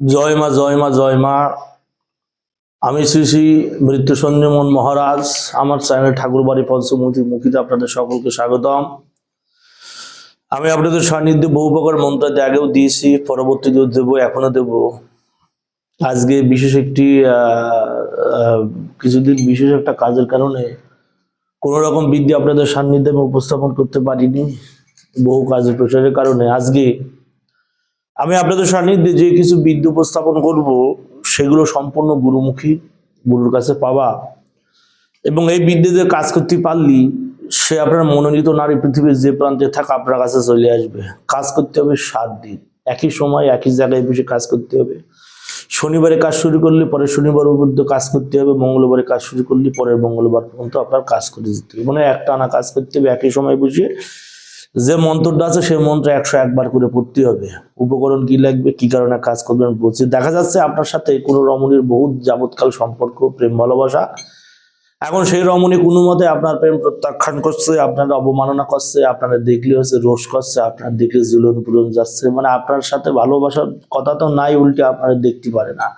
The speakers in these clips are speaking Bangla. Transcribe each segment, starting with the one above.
জয় মা জয় মা জয় মা। আমি শ্রী শ্রী মৃত্যু সঞ্জমন মহারাজ, আমার চ্যানেল ঠাকুরবাড়ি পঞ্চমুখী মুখিতে আপনাদের সকলকে স্বাগতম। আমি আপনাদের সান্নিধ্যে বহু প্রকার মন্ত্র আগেও দিয়েছি, পরবর্তীতেও দেবো এখনও দেব। আজকে বিশেষ একটি কিছুদিন বিশেষ একটা কাজের কারণে কোনো রকম বিদ্যা আপনাদের সান্নিধ্যে আমি উপস্থাপন করতে পারিনি, বহু কাজের প্রচারের কারণে। আজকে আমি আপনাদের সান্নিধ্যে যে কিছু বিদ্যা উপস্থাপন করব, সেগুলো সম্পূর্ণ গুরুমুখী, গুরুর কাছে পাওয়া। এবং এই বিদ্যুতে কাজ করতে পারলি, সে আপনার মনোনীত নারী পৃথিবীর যে প্রান্তে থাকা আপনার কাছে চলে আসবে। কাজ করতে হবে সাত দিন। একই সময়, একই জায়গায় বসে কাজ করতে হবে। শনিবারে কাজ শুরু করলে পরে শনিবার পর্যন্ত কাজ করতে হবে। মঙ্গলবারে কাজ শুরু করলে পরের মঙ্গলবার পর্যন্ত আপনার কাজ করে যেতে হবে। মানে একটা আনা কাজ করতে হবে, একই সময় বসে যে মন্ত্রটা আছে, সেই মন্ত্র একশো একবার করে পড়তে হবে। উপকরণ কি লাগবে, কি কারণে কাজ করবেন বলছি। দেখা যাচ্ছে আপনার সাথে কোনো রমণীর বহুত যাবৎকাল সম্পর্ক, প্রেম, ভালোবাসা। এখন সেই রমণী কোনো মতে আপনার প্রেম প্রত্যাখ্যান করছে আপনার অবমাননা করছে আপনারা দেখলে হচ্ছে রোষ করছে আপনার দেখলে জুলন পুলন যাচ্ছে। মানে আপনার সাথে ভালোবাসার কথা তো নাই, উল্টে আপনারা দেখতে পারে না।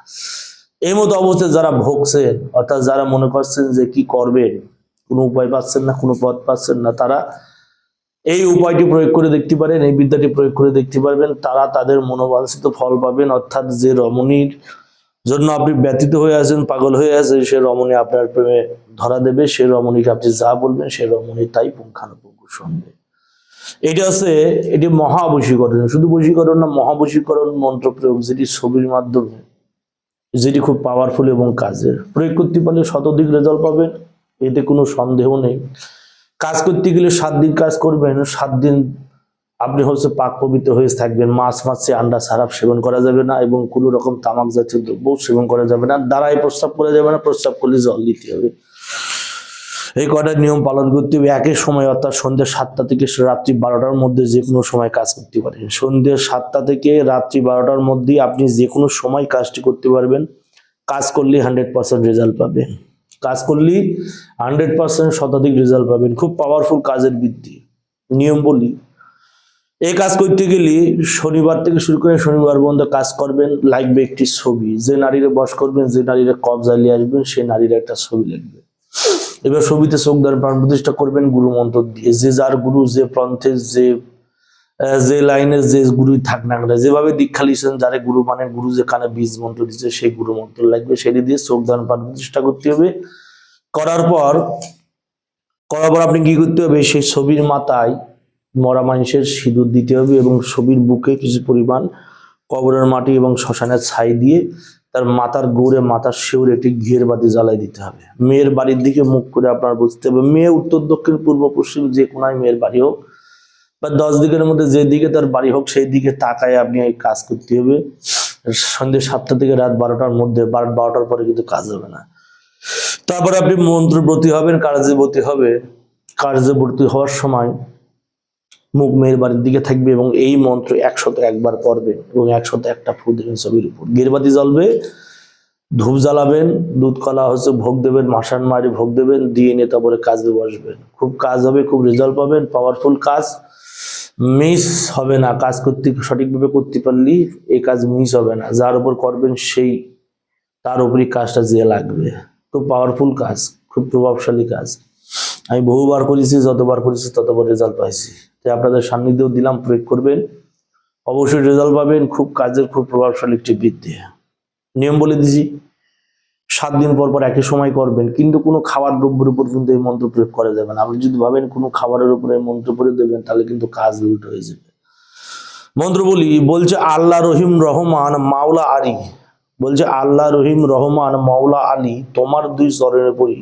এই মতো অবস্থায় যারা ভোগছেন, অর্থাৎ যারা মনে করছেন যে কি করবেন, কোনো উপায় পাচ্ছেন না, কোনো পথ পাচ্ছেন না, তারা এই উপায়টি প্রয়োগ করে দেখতে পারেন, এই বিদ্যাটি প্রয়োগ করে দেখতে পারবেন। তারা তাদের মনোবাঞ্ছিত ফল পাবেন, অর্থাৎ যে রমণীর জন্য আপনি ব্যতীত হয়ে আছেন, পাগল হয়ে আছেন, সে রমণী আপনার প্রেমে ধরা দেবে, সে রমণীকে আপনি যা বলবেন, সে রমণী তাই পুঙ্খানুপুঙ্খ শুনবে এটা হচ্ছে, এটি মহাবশীকরণ। শুধু বশীকরণ না, মহাবশীকরণ মন্ত্র প্রয়োগ, যেটি ছবির মাধ্যমে, যেটি খুব পাওয়ারফুল এবং কাজের। প্রয়োগ করতে পারলে শতধিক রেজাল্ট পাবেন, এতে কোনো সন্দেহ নেই। কাজ করতে গেলে সাত দিন কাজ করবেন, সাত দিন আপনি হচ্ছে পাক পবিত্র হয়ে থাকবেন, মাছ মাছে আন্ডা সারাপ সেবন করা যাবে না এবং কোনো রকম তামাক জাতীয় দ্রব্য সেবন করা যাবে না। দাঁড়ায় প্রস্রাব করা যাবে না, প্রস্রাব করলে জল দিতে হবে। এই কটা নিয়ম পালন করতে হবে। একই সময় অর্থাৎ সন্ধ্যে সাতটা থেকে রাত্রি বারোটার মধ্যে যে কোনো সময় কাজ করতে পারেন সন্ধ্যে সাতটা থেকে রাত্রি বারোটার মধ্যে আপনি যে কোনো সময় কাজটি করতে পারবেন। কাজ করলে হান্ড্রেড পার্সেন্ট রেজাল্ট পাবেন। কাজ করলেই হান্ড্রেড পার্সেন্ট শতাধিক রেজাল্ট পাবেন। খুব পাওয়ারফুল কাজের বৃদ্ধি, নিয়ম বলি। এই কাজ করতে গেলে শনিবার থেকে শুরু করে শনিবার পর্যন্ত কাজ করবেন, লাগবে একটি ছবি। যে নারীরে বস করবেন, যে নারীরে কবজা নিয়ে আসবেন, সেই নারীর একটা ছবি লাগবে এবার ছবিতে চোখদার প্রাণ প্রতিষ্ঠা করবেন, গুরু মন্ত্র দিয়ে। যে যার গুরু, যে পন্থে যে যে লাইনে যে গুরুই থাক না কেন, যেভাবে দীক্ষা লিখছেন যারে গুরু মানে গুরু যে কানে বীজ মন্ত্র দিচ্ছে সেই গুরু মন্ত্র লাগবে সেটি দিয়ে চোখদান প্রাণ প্রতিষ্ঠা করতে হবে। করার পর করার পর আপনি কি করতে হবে? সেই ছবির মাথায় মরা মানুষের সিঁদুর দিতে হবে এবং ছবির বুকে কিছু পরিমাণ কবরের মাটি এবং শ্মশানের ছাই দিয়ে তার মাথার গৌড়ে মাথার শিউরে একটি ঘিয়ের বাতি জ্বালাই দিতে হবে। মেয়ের বাড়ির দিকে মুখ করে আপনার বুঝতে হবে মেয়ে উত্তর দক্ষিণ পূর্ব পশ্চিম যে কোনায় মেয়ের বাড়ি হোক বা দশ দিকের মধ্যে যে দিকে তার বাড়ি হোক, সেই দিকে তাকায় আপনি কাজ করতে হবে। সন্ধ্যে সাতটা থেকে রাত বারোটার মধ্যে বারো বারোটার পরে কিন্তু কাজ হবে না। তারপর আপনি মন্ত্রব্রতী হবেন কার্যবতী হবে। কার্যবর্তী হওয়ার সময় মুখ মেয়ের বাড়ির দিকে থাকবে এবং এই মন্ত্র একশত একবার পড়বেন এবং একশত একটা ফু দেবেন ছবির উপর। গেরবাতি জ্বলবে, ধূপ জ্বালাবেন, দুধ কলা হচ্ছে ভোগ দেবেন, মাসান মারি ভোগ দেবেন, দিয়ে নিয়ে তারপরে কাজে বসবেন। খুব কাজ হবে, খুব রেজাল্ট পাবেন পাওয়ারফুল কাজ। মিস হবে না, কাজ করতে সঠিকভাবে করতে পারলি এই কাজ মিস হবে না। যার উপর করবেন সেই, তার উপরই কাজটা যে লাগবে। খুব পাওয়ারফুল কাজ, খুব প্রভাবশালী কাজ। আমি বহুবার করেছি, যতবার করেছি ততবার রেজাল্ট পাইছি। তাই আপনাদের সান্নিধ্যেও দিলাম, প্রয়োগ করবেন। অবশ্যই রেজাল্ট পাবেন, খুব কাজের খুব প্রভাবশালী একটি বৃদ্ধি। নিয়ম বলে দিছি। সাত দিন পর পর একই সময় করবেন, কিন্তু কোনো খাবার দ্রব্যের উপর কিন্তু এই মন্ত্র প্রয়োগ করা যাবে না। আপনি যদি ভাবেন কোনো খাবারের উপরে মন্ত্র প্রয়োগ দেবেন, তাহলে কিন্তু কাজ উল্টো হয়ে যাবে। মন্ত্র বলি, বলছে আল্লাহ রহিম রহমান মাওলা আলী। বলছে আল্লাহ রহিম রহমান মাওলা আলী, তোমার দুই চরণে পড়ি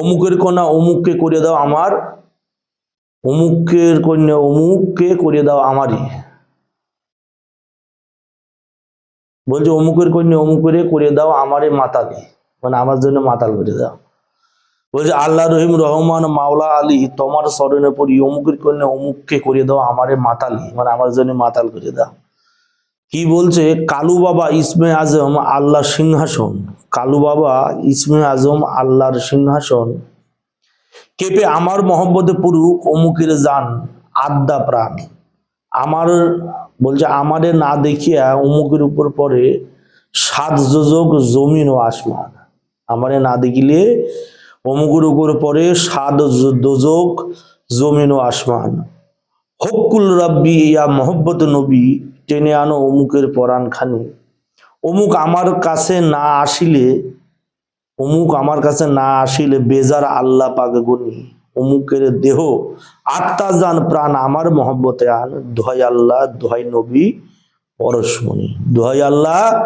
অমুকের কন্যা অমুককে করে দাও আমার, অমুকের কন্যা অমুককে করে দাও আমারই। বলছে অমুকের কন্যা অমুকের করে দাও আমারে মাতালি মানে আমার জন্য মাতাল করে দাও। বলছে, আল্লাহ রহিম রহমান, মাওলা আলী, তোমার স্মরণে পড়ি অমুকের কন্যা অমুককে করে দাও, আমারে মাতালি মানে আমার জন্য মাতাল করে দাও। কি বলছে, কালু বাবা ইসমে আজম আল্লাহ সিংহাসন। কালু বাবা ইসমে আজম, আল্লাহর সিংহাসন। কেঁপে আমার মহব্বতে পুরুক অমুকের যান আদ্যা প্রাণ। আমার, বলছে, আমারে না দেখিয়া অমুকের উপর পরে সাত যোজক জমিন ও আসমান। আমারে না দেখিলে অমুকের উপর পরে জ- দোজক, জমিন ও আসমান। হকুল রাব্বি, ইয়া মোহব্বত নবী, টেনে আনো অমুকের পরাণ খানি অমুক আমার কাছে না আসিলে, অমুক আমার কাছে না আসিলে বেজার আল্লাহ পাক গুনি অমুকের দেহ, আত্মা জান প্রাণ আমার মহব্বতে আন। দোহাই আল্লাহ, দোহাই নবী, পরশমণি। দোহাই আল্লাহ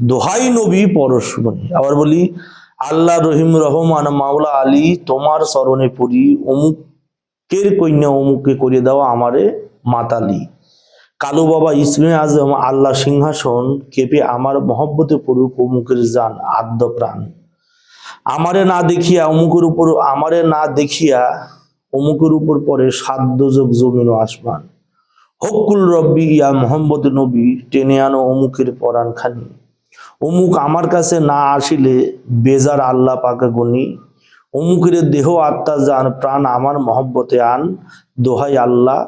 দোহাই নবী পরশমণি আবার বলি, আল্লাহ রহিম রহমান মাওলা আলী, তোমার স্মরণে পড়ি, অমুকের কন্যা অমুককে করিয়ে দেওয়া আমারে মাতালি। কালু বাবা ইসমে আজম, আল্লাহ সিংহাসন কেঁপে আমার মহব্বতে পড়ুক অমুকের যান আদ্য প্রাণ। আমারে না দেখিয়া, অমুকের উপর, আমারে না দেখিয়া, অমুকের উপর পরে সাধ্য যোগ জমিন আসমান। হকুল রব্বি ইয়া মোহাম্মদ নবী, টেনে আনো অমুকের পরাণ খানি অমুক আমার কাছে না আসিলে বেজার আল্লাহ পাকে গনি অমুকের দেহ আত্মা যান প্রাণ আমার মহব্বতে আন। দোহাই আল্লাহ,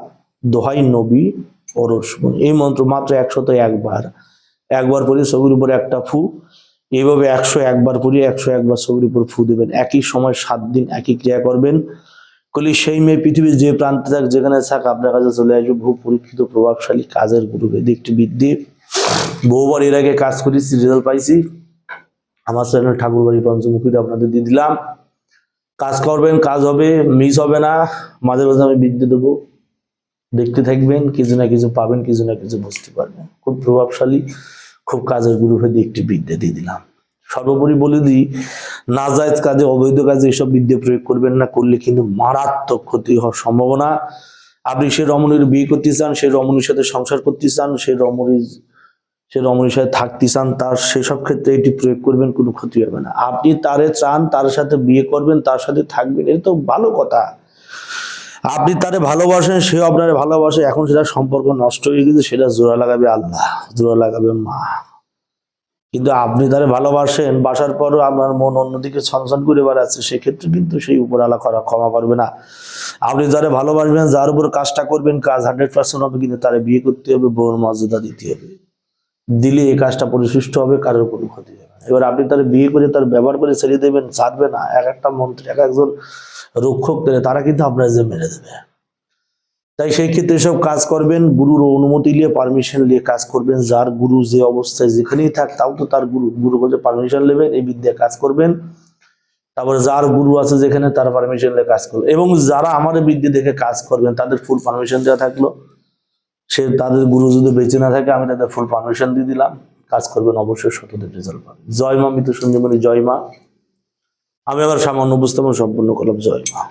দোহাই নবী পরশমন এই মন্ত্র মাত্র একশত একবার। একবার পরে ছবির উপর একটা ফু। এইভাবে একশো একবার পরে একশো একবার ছবির উপর ফু দেবেন। একই সময় সাত দিন একই ক্রিয়া করবেন। কলি সেই মেয়ে পৃথিবীর যে প্রান্তে থাক, যেখানে থাক, আপনার কাছে চলে আসবে। বহু পরীক্ষিত প্রভাবশালী কাজের গুরু বেদি একটি বৃদ্ধি। বহুবার এর আগে কাজ করেছি রেজাল্ট পাইছি। আমার চ্যানেল ঠাকুরবাড়ি পঞ্চমুখীতে আপনাদের দিয়ে দিলাম। কাজ করবেন, কাজ হবে মিস হবে না। মাঝে মাঝে আমি বিদ্যে দেবো। দেখতে থাকবেন, কিছু না কিছু পাবেন, কিছু না কিছু বুঝতে পারবেন। খুব প্রভাবশালী, খুব কাজের গুরু হয়ে একটি বিদ্যা দিয়ে দিলাম। সর্বোপরি বলে দিই, নাজায়জ কাজে, অবৈধ কাজে এসব বিদ্যা প্রয়োগ করবেন না, করলে কিন্তু মারাত্মক ক্ষতি হওয়ার সম্ভাবনা। আপনি সে রমণীর বিয়ে করতে চান, সে রমণীর সাথে সংসার করতে চান, সে রমণীর সে রমণীর সাথে থাকতে চান, তার সেসব ক্ষেত্রে এটি প্রয়োগ করবেন, কোনো ক্ষতি হবে না। আপনি তারে চান, তার সাথে বিয়ে করবেন, তার সাথে থাকবেন এটা তো ভালো কথা। আপনি তারে ভালোবাসেন, সেও আপনার ভালোবাসে, এখন সেটা সম্পর্ক নষ্ট হয়ে গেছে, সেটা জোড়া লাগাবে আল্লাহ, জোড়া লাগাবে মা। কিন্তু আপনি তারে ভালোবাসেন, বাসার পরও আপনার মন অন্যদিকে ছনছন করে বেড়াচ্ছে, সেক্ষেত্রে কিন্তু সেই উপর আলা করা ক্ষমা করবে না। আপনি যারা ভালোবাসবেন, যার উপর কাজটা করবেন, কাজ হান্ড্রেড পার্সেন্ট হবে, কিন্তু তারে বিয়ে করতে হবে, বউর মর্যাদা দিতে হবে। দিলে এই কাজটা পরিশিষ্ট হবে, কারোর কোনো ক্ষতি হবে এবার আপনি তার বিয়ে করে তার ব্যবহার করে ছেড়ে দেবেন ছাড়বে না, এক একটা মন্ত্রী, এক একজন রক্ষক পেলে তারা কিন্তু আপনার যে মেরে দেবে। তাই সেই ক্ষেত্রে সব কাজ করবেন, গুরুর অনুমতি নিয়ে পারমিশন নিয়ে কাজ করবেন, যার গুরু যে অবস্থায় যেখানেই থাক, তাও তো তার গুরু গুরু কাছে পারমিশন নেবেন, এই বিদ্যা কাজ করবেন। তারপরে যার গুরু আছে যেখানে তার পারমিশন নিয়ে কাজ করবে এবং যারা আমার বিদ্যা দেখে কাজ করবেন, তাদের ফুল পারমিশন দেওয়া থাকল। সে তাদের গুরু যদি বেঁচে না থাকে, আমি তাদের ফুল পারমিশন দিয়ে দিলাম। কাজ করবেন অবশ্যই শতদের রেজাল্ট পাবেন। জয় মা মৃত সঞ্জীবনী জয় মা। আমি আবার সামান্য উপস্থাপন সম্পূর্ণ করলাম, জয় মা।